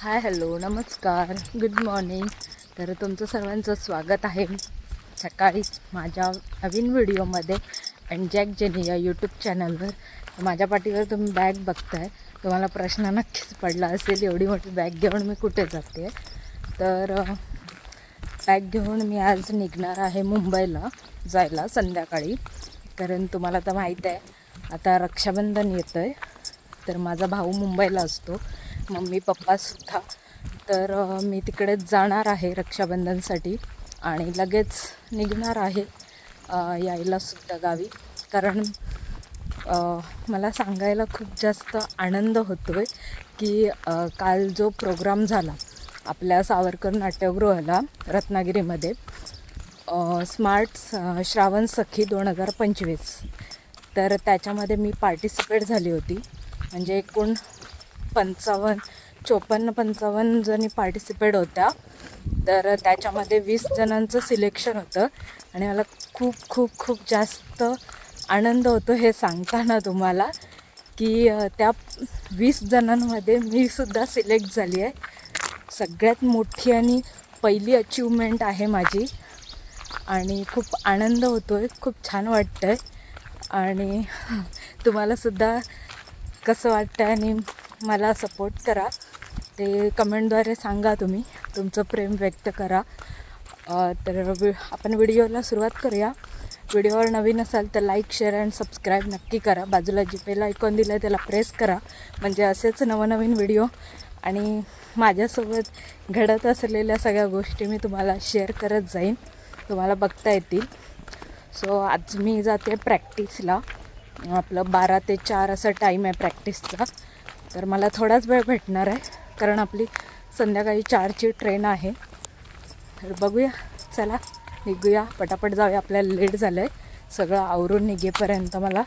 हाय hello नमस्कार. Good morning तर तुमचं सर्वांचं स्वागत आहे सकाळीच माझ्या नवीन व्हिडिओमध्ये अँड जॅक जेनी या यूट्यूब चॅनलवर माझ्या पाठीवर तुम्ही बॅग बघताय. तुम्हाला प्रश्न नक्कीच पडला असेल एवढी मोठी बॅग घेऊन मी कुठे जाते? तर बॅग घेऊन मी आज निघणार आहे मुंबईला जायला संध्याकाळी. कारण तुम्हाला तर माहीत आहे आता रक्षाबंधन येतं आहे तर माझा भाऊ मुंबईला असतो. मम्मी पप्पासुद्धा तर मी तिकडेच जाणार आहे रक्षाबंधनसाठी आणि लगेच निघणार आहे यायलासुद्धा गावी. कारण मला सांगायला खूप जास्त आनंद होतो आहे की काल जो प्रोग्राम झाला आपल्या सावरकर नाट्यगृहाला रत्नागिरीमध्ये स्मार्ट श्रावण सखी दोन हजार पंचवीस. तर त्याच्यामध्ये मी पार्टिसिपेट झाली होती. म्हणजे एकूण पंचावन्न चोपन्न पंचावन्न जणी पार्टिसिपेट होत्या. तर त्याच्यामध्ये वीस जणांचं सिलेक्शन होतं. आणि मला खूप खूप खूप जास्त आनंद होतो हे सांगताना तुम्हाला की त्या वीस जणांमध्ये मी सुद्धा सिलेक्ट झाली आहे. सगळ्यात मोठी आणि पहिली अचीवमेंट आहे माझी. आणि खूप आनंद होतो आहे खूप छान वाटतं आहे आणि तुम्हालासुद्धा कसं वाटतं आणि मला सपोर्ट करा. ते कमेंटद्वारे सांगा तुम्ही. तुमचं प्रेम व्यक्त करा. तर वि आपण व्हिडिओला सुरुवात करूया. व्हिडिओवर नवीन असाल तर लाईक शेअर अँड सबस्क्राईब नक्की करा. बाजूला जी पेला ऐकून दिलं आहे त्याला प्रेस करा. म्हणजे असेच नवनवीन व्हिडिओ आणि माझ्यासोबत घडत असलेल्या सगळ्या गोष्टी मी तुम्हाला शेअर करत जाईन. तुम्हाला बघता येतील. सो आज मी जाते प्रॅक्टिसला आपलं बारा ते चार असा टाईम आहे प्रॅक्टिसचा तर मला थोडाच वेळ भेटणार आहे कारण आपली संध्याकाळी चारची ट्रेन आहे. तर बघूया चला निघूया. पटापट जाऊया आपल्याला लेट झालं आहे सगळं आवरून निघेपर्यंत मला.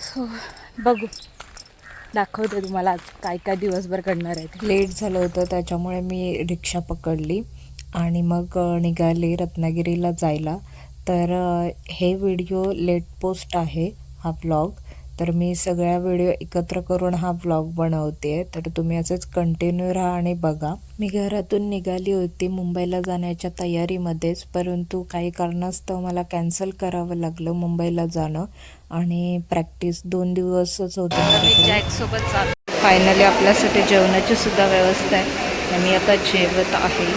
सो बघू. दाखवते तुम्हाला आज काय काय दिवसभर घडणार आहे लेट झालं होतं त्याच्यामुळे मी रिक्षा पकडली. आणि मग निघाली रत्नागिरीला जायला. तर हे व्हिडिओ लेट पोस्ट आहे हा ब्लॉग. तर मी सगळ्या व्हिडिओ एकत्र करून हा ब्लॉग बनवते. तर तुम्ही असंच कंटिन्यू राहा आणि बघा. मी घरातून निघाली होती मुंबईला जाण्याच्या तयारीमध्येच परंतु काही कारणास्तव मला कॅन्सल करावं लागलं मुंबईला जाणं आणि प्रॅक्टिस दोन दिवसच होते. मी फायनली आपल्यासाठी जेवणाची सुद्धा व्यवस्था आहे. आणि आता जेवत आहे.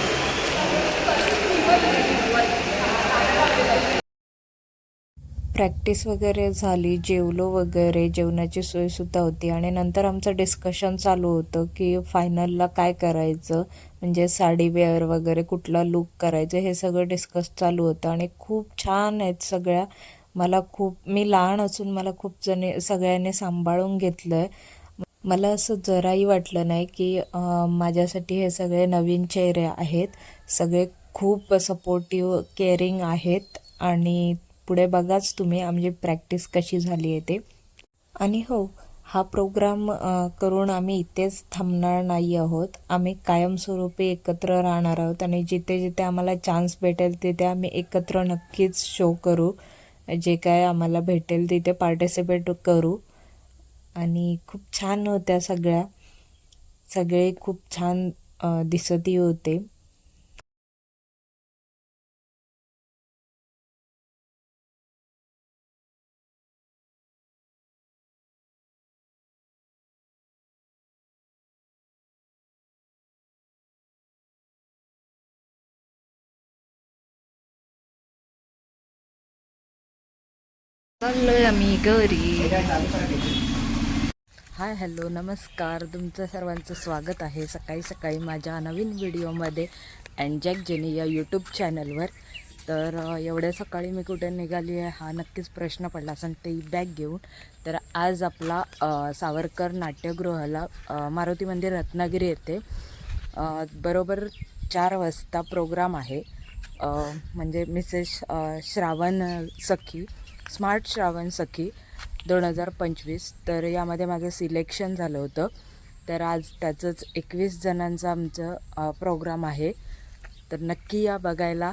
प्रॅक्टिस वगैरे झाली जेवलो वगैरे जेवणाची सोयसुद्धा होती. आणि नंतर आमचं डिस्कशन चालू होतं की फायनलला काय करायचं? म्हणजे साडी वेअर वगैरे कुठला लुक करायचं? हे सगळं डिस्कस चालू होतं. आणि खूप छान आहेत सगळ्या. मला खूप मी लहान असून मला खूप जणी सगळ्यांनी सांभाळून घेतलं आहे मला असं जराही वाटलं नाही की माझ्यासाठी हे सगळे नवीन चेहरे आहेत. सगळे खूप सपोर्टिव्ह केअरिंग आहेत. आणि पुढे बघाच तुम्ही आमची प्रॅक्टिस कशी झाली आहे ते. आणि हो हा प्रोग्राम करून आम्ही इथेच थांबणार नाही आहोत. आम्ही कायमस्वरूपी एकत्र राहणार आहोत आणि जिथे जिथे आम्हाला चान्स भेटेल तिथे आम्ही एकत्र नक्कीच शो करू. जे काय आम्हाला भेटेल तिथे पार्टिसिपेट करू. आणि खूप छान होत्या सगळ्या. सगळे खूप छान दिसतही होते. चाललोय आम्ही घरी. हाय हॅलो नमस्कार. तुमचं सर्वांचं स्वागत आहे सकाळी सकाळी माझ्या नवीन व्हिडिओमध्ये अँड जॅक जेनी या यूट्यूब चॅनलवर तर एवढ्या सकाळी मी कुठे निघाली आहे हा नक्कीच प्रश्न पडला असेल ते बॅग घेऊन. तर आज आपला सावरकर नाट्यगृहाला मारुती मंदिर रत्नागिरी येथे बरोबर चार वाजता प्रोग्राम आहे. म्हणजे मिसेस श्रावण सखी. स्मार्ट श्रावण सखी दोन हजार पंचवीस. तर यामध्ये माझं सिलेक्शन झालं होतं. तर आज त्याचंच एकवीस जणांचा आमचं प्रोग्राम आहे. तर नक्की या बघायला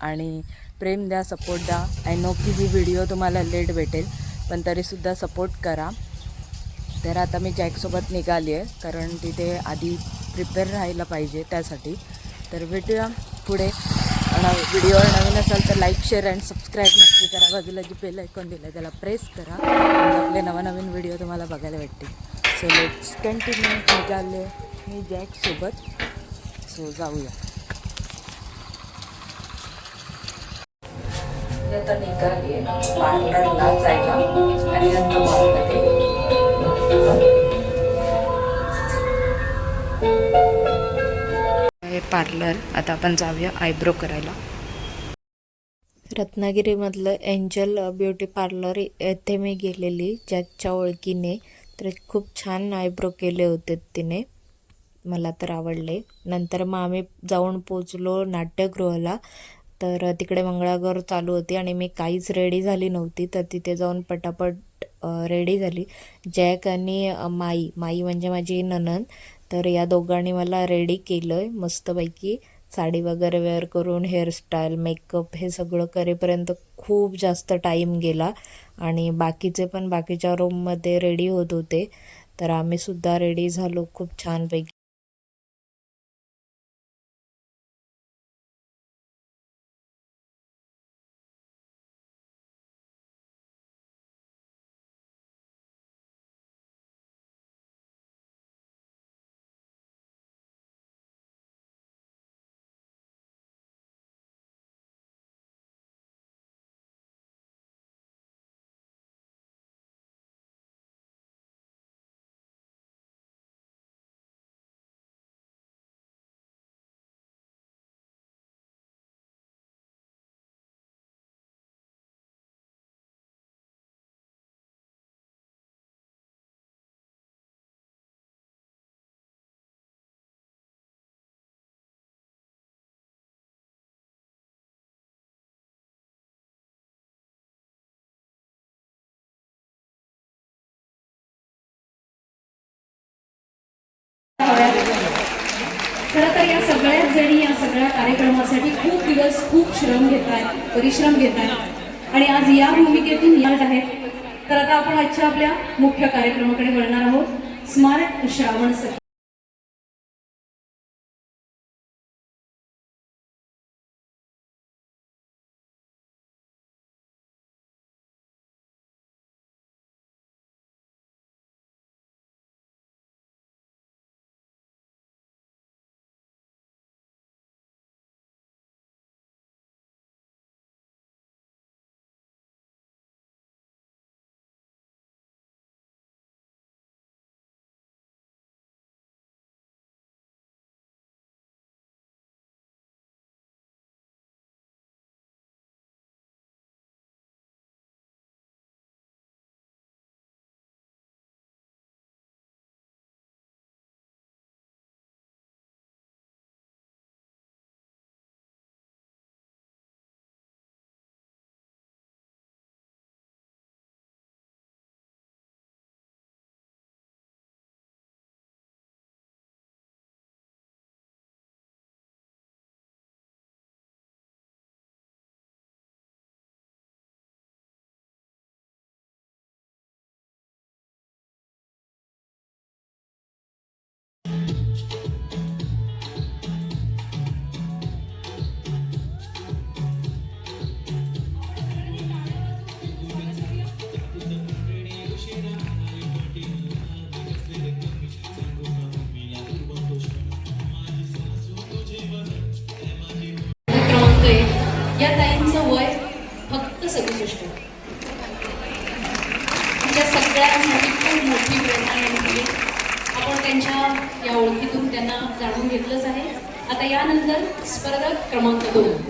आणि प्रेम द्या सपोर्ट द्या. आय नो की ही व्हिडिओ तुम्हाला लेट भेटेल पण तरीसुद्धा सपोर्ट करा. तर आता मी जॅकसोबत निघाली आहे कारण तिथे आधी प्रिपेअर राहायला पाहिजे त्यासाठी. तर भेटूया पुढे. नव व्हिडिओवर नवीन असाल तर लाईक शेअर अँड सबस्क्राईब नक्की करा. बाजूला जी बेल ऐकून दिलं आहे त्याला प्रेस करा. आपले नवनवीन व्हिडिओ तुम्हाला बघायला भेटतील. सो लेट्स कंटिन्यू निघाले मी जॅकसोबत सो जाऊया. आता निघाली पार्लरला जायला. आणि नंतर पार्लर. आता आपण जाऊया आयब्रो करायला. रत्नागिरीमधलं एंजल ब्युटी पार्लर येथे मी गेलेली ज्याच्या ओळखीने. तर खूप छान आयब्रो केले होते तिने. मला तर आवडले. नंतर मग आम्ही जाऊन पोचलो नाट्यगृहाला. तर तिकडे मंगळागौर चालू होती आणि मी काहीच रेडी झाली नव्हती. तर तिथे जाऊन पटापट रेडी झाली. जॅक आणि माई. माई म्हणजे माझी ननन तर या दोघांनी मला रेडी केलं आहे मस्तपैकी. साडी वगैरे वेअर करून हेअरस्टाईल मेकअप हे सगळं करेपर्यंत खूप जास्त टाईम गेला. आणि बाकीचे पण बाकीच्या रूममध्ये रेडी होत होते. तर आम्ही सुद्धा रेडी झालो खूप छानपैकी. खरं तर या सगळ्याच जणी या सगळ्या कार्यक्रमासाठी खूप दिवस खूप श्रम घेत आहेत परिश्रम घेत आहेत आणि आज या भूमिकेतून येत आहेत. तर आता आपण आजच्या आपल्या मुख्य कार्यक्रमाकडे वळणार आहोत. स्मारक श्रावण सखी सगळ्यांसाठी खूप मोठी प्रेरणा यांनी आपण त्यांच्या या ओळखीतून त्यांना जाणून घेतलंच आहे. आता यानंतर स्पर्धक क्रमांक दोन.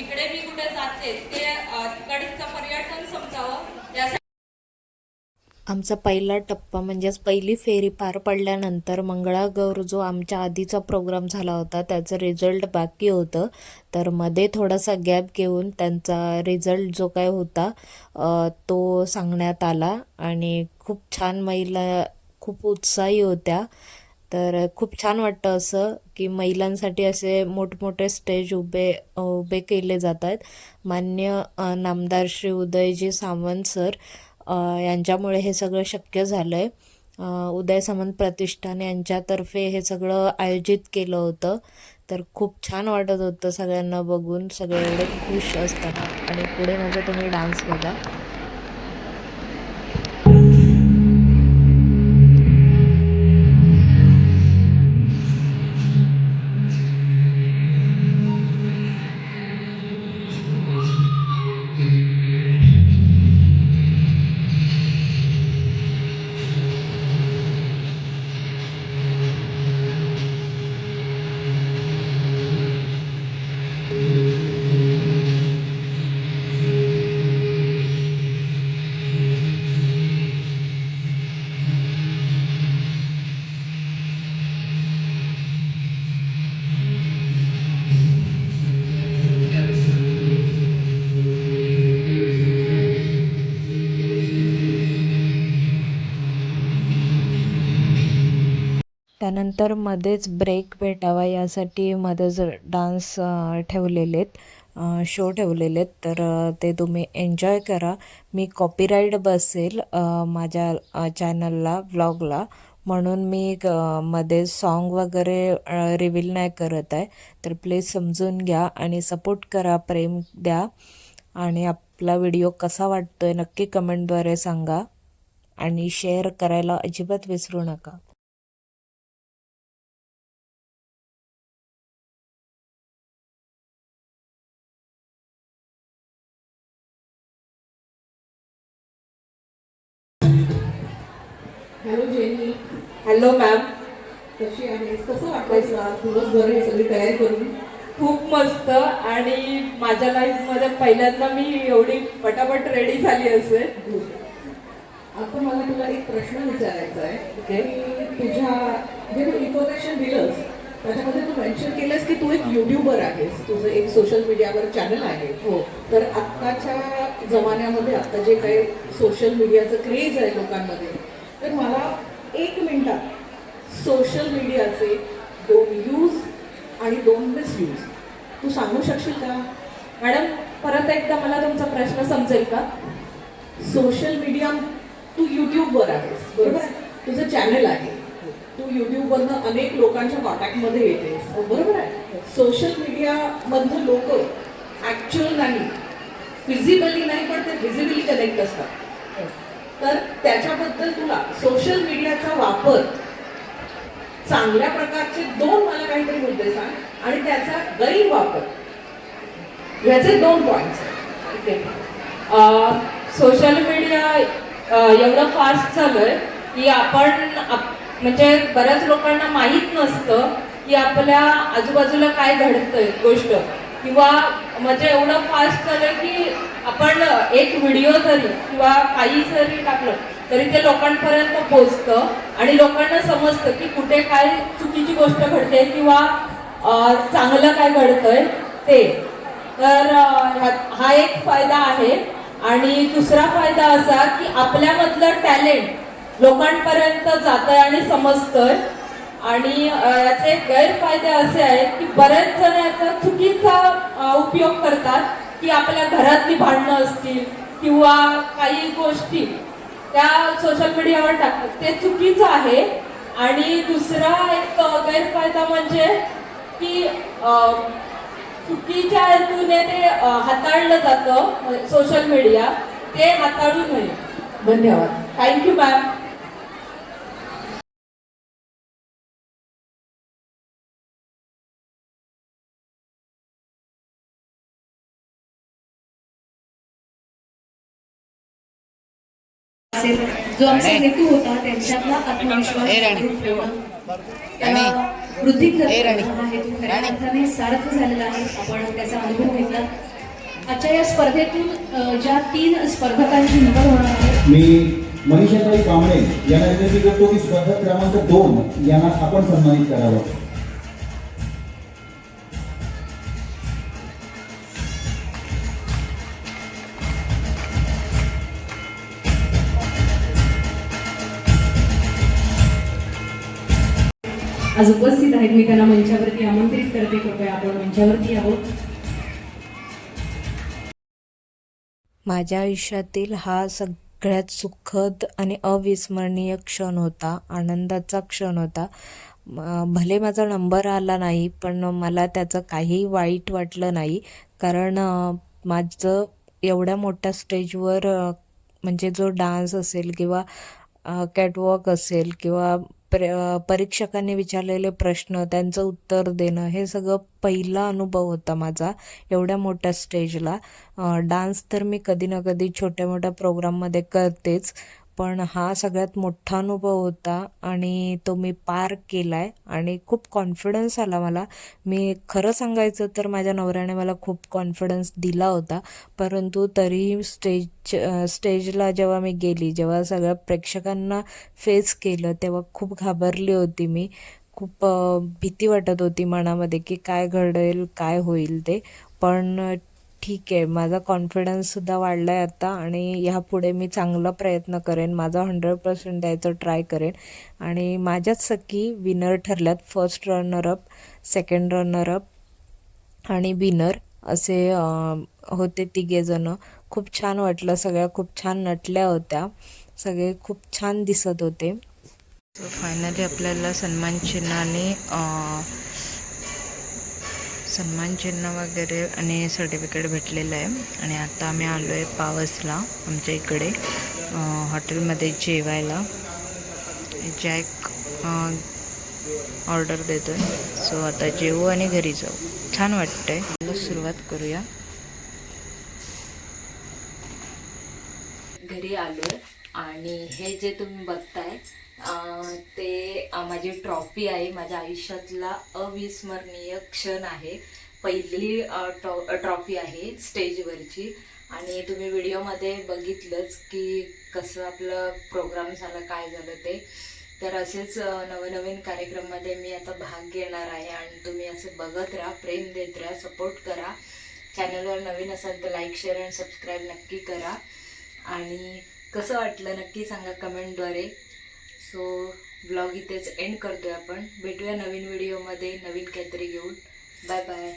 जिकडे मी कुठे जाते ते तिकडचं पर्यटन समजावं. आमचा पहिला टप्पा म्हणजेच पहिली फेरी पार पडल्यानंतर मंगळागौर जो आमच्या आधीचा प्रोग्राम झाला होता त्याचं रिझल्ट बाकी होतं. तर मध्ये थोडासा गॅप घेऊन त्यांचा रिझल्ट जो काय होता तो सांगण्यात आला. आणि खूप छान महिला खूप उत्साही होत्या. तर खूप छान वाटतं असं की महिलांसाठी असे मोठमोठे स्टेज उभे उभे केले जात आहेत मान्य नामदार श्री उदयजी सावंत सर यांच्यामुळे हे सगळं शक्य झालं आहे उदय सामंत प्रतिष्ठान यांच्यातर्फे हे सगळं आयोजित केलं होतं. तर खूप छान वाटत होतं सगळ्यांना बघून. सगळे एवढे खुश असताना आणि पुढे माझा तुम्ही डान्स बघा. नंतर मध्येच ब्रेक भेटावा यासाठी मध्येच डान्स ठेवलेले ठेवलेलेत. Show show ठेवलेलेत. तर ते तुम्ही एन्जॉय करा. मी कॉपीराईट बसेल माझ्या चॅनलला व्लॉगला म्हणून मी मध्ये सॉन्ग वगैरे रिव्हील नाही करत आहे. तर प्लीज समजून घ्या आणि सपोर्ट करा प्रेम द्या. आणि आपला व्हिडिओ कसा वाटतो आहे नक्की कमेंटद्वारे सांगा. आणि शेअर करायला अजिबात विसरू नका. हॅलो जेनी हॅलो मॅम कशी आहेस? कसं दिवसभर ही सगळी तयारी करून? खूप मस्त आणि माझ्या लाईफमध्ये पहिल्यांदा मी एवढी पटापट रेडी झाली असेल. आता मला तुला एक प्रश्न विचारायचा आहे. की तुझ्या जे तू इन्फॉर्मेशन दिलंस त्याच्यामध्ये तू मेन्शन केलंस की तू एक युट्यूबर आहेस. तुझं एक सोशल मीडियावर चॅनल आहे. हो. तर आत्ताच्या जमान्यामध्ये आता जे काही सोशल मीडियाचं क्रेज आहे लोकांमध्ये तर मला एक मिनिटात सोशल मीडियाचे दोन यूज आणि दोन मिसयूज तू सांगू शकशील का? मॅडम परत एकदा मला तुमचा प्रश्न समजेल का? सोशल मीडिया तू युट्यूबवर आहेस बरोबर? तुझं चॅनल आहे. युट्यूबवरनं अनेक लोकांच्या कॉन्टॅक्टमध्ये येतेस बरोबर आहे. सोशल मीडियामधनं लोक ॲक्च्युअल नाही. फिजिबली नाही पण ते व्हिजिबली कनेक्ट असतात. तर त्याच्याबद्दल तुला सोशल मीडियाचा वापर चांगल्या प्रकारचे दोन मला काहीतरी मुद्दे सांग आणि त्याचा गैरवापर. याचे दोन पॉईंट्स ओके सोशल मीडिया एवढं फास्ट झालंय की आपण आप- म्हणजे बऱ्याच लोकांना माहीत नसतं की आपल्या आजूबाजूला काय घडतंय गोष्ट. किंवा म्हणजे एवढं फास्ट झालं की आपण एक व्हिडिओ जरी किंवा काही जरी टाकलं तरी ते लोकांपर्यंत पोचतं आणि लोकांना समजतं की कुठे काय चुकीची गोष्ट घडते किंवा चांगलं काय घडतंय ते. तर ह्या- हा एक फायदा आहे. आणि दुसरा फायदा असा की आपल्यामधलं टॅलेंट लोकांपर्यंत जात आहे आणि समजतंय. आणि याचे गैरफायदे असे आहेत की बरेच जण याचा चुकीचा उपयोग करतात की आपल्या घरातली भांडणं असतील किंवा काही गोष्टी त्या सोशल मीडियावर टाकतात. ते चुकीचं आहे. आणि दुसरा एक गैरफायदा म्हणजे की चुकीच्या हेतूने ते हाताळलं जातं म्हणजे सोशल मीडिया ते हाताळू नये. धन्यवाद. थँक्यू मॅम असेल. जो आमचा हेतू होता त्यांच्यातला आत्मविश्वास वृद्धी खऱ्या अर्थाने सार्थ झालेला आहे. आपण त्याचा अनुभव घेतला. आजच्या या स्पर्धेतून ज्या तीन स्पर्धकांची निवड होणार आहे. मी मनीषाताई कांबळे यांना विनंती करतो की स्पर्धक क्रमांक दोन यांना आपण सन्मानित करावं. आज उपस्थित आहेत मी त्यांना मंचावरती आमंत्रित करते. कृपया आपण मंचावरती आहोत. माझ्या आयुष्यातील हा सगळ्यात सुखद आणि अविस्मरणीय क्षण होता. आनंदाचा क्षण होता. भले माझा नंबर आला नाही पण मला त्याचं काही वाईट वाटलं नाही. कारण माझं एवढ्या मोठ्या स्टेजवर म्हणजे जो डान्स असेल किंवा कॅटवॉक असेल किंवा प्र परीक्षकांनी विचारलेले प्रश्न त्यांचं उत्तर देणं हे सगळं पहिला अनुभव होता माझा एवढ्या मोठ्या स्टेजला डान्स तर मी कधी ना कधी छोट्या मोठ्या प्रोग्राममध्ये करतेच. पण हा सगळ्यात मोठा अनुभव होता आणि तो मी पार केला आहे आणि खूप कॉन्फिडन्स आला मला. मी खरं सांगायचं तर माझ्या नवऱ्याने मला खूप कॉन्फिडन्स दिला होता. परंतु तरीही स्टेज स्टेजला जेव्हा मी गेली जेव्हा सगळ्या प्रेक्षकांना फेस केलं तेव्हा खूप घाबरली होती मी. खूप भीती वाटत होती मनामध्ये की काय घडेल काय होईल ते. पण ठीक आहे. माझा कॉन्फिडन्ससुद्धा वाढला आहे आता आणि ह्यापुढे मी चांगला प्रयत्न करेन. माझा हंड्रेड पर्सेंट द्यायचं ट्राय करेन. आणि माझ्याच सखी winner ठरल्यात. First runner up second runner up आणि विनर असे होते तिघेजणं खूप छान वाटलं सगळ्या खूप छान नटल्या होत्या. सगळे खूप छान दिसत होते. फायनली आपल्याला सन्मान चिन्हाने सन्मानचिन्ह सन्मान चिन्ह वगैरे आणि सर्टिफिकेट भेटलेलं आहे. आणि आता आम्ही आलो आहे पावसला आमच्या इकडे हॉटेलमध्ये जेवायला. जॅक ऑर्डर देतो आहे सो आता जेवू आणि घरी जाऊ. छान वाटतंय. चला सुरुवात करूया. घरी आलो आहे आणि हे जे तुम्ही बघताय ते माझी ट्रॉफी आहे. माझ्या आयुष्यातला अविस्मरणीय क्षण आहे. पहिली ट्रॉ ट्रॉफी आहे स्टेजवरची. आणि तुम्ही व्हिडिओमध्ये बघितलंच की कसं आपलं प्रोग्राम झाला काय झालं ते. तर असेच नवनवीन कार्यक्रममध्ये मी आता भाग घेणार आहे. आणि तुम्ही असं बघत राहा प्रेम देत राहा सपोर्ट करा. चॅनलवर नवीन असाल तर लाईक शेअर अँड सबस्क्राईब नक्की करा. आणि कसं वाटलं नक्की सांगा कमेंटद्वारे. सो ब्लॉग इथेच एंड करतोय आपण. भेटूया नवीन व्हिडिओमध्ये नवीन काहीतरी घेऊन. Bye bye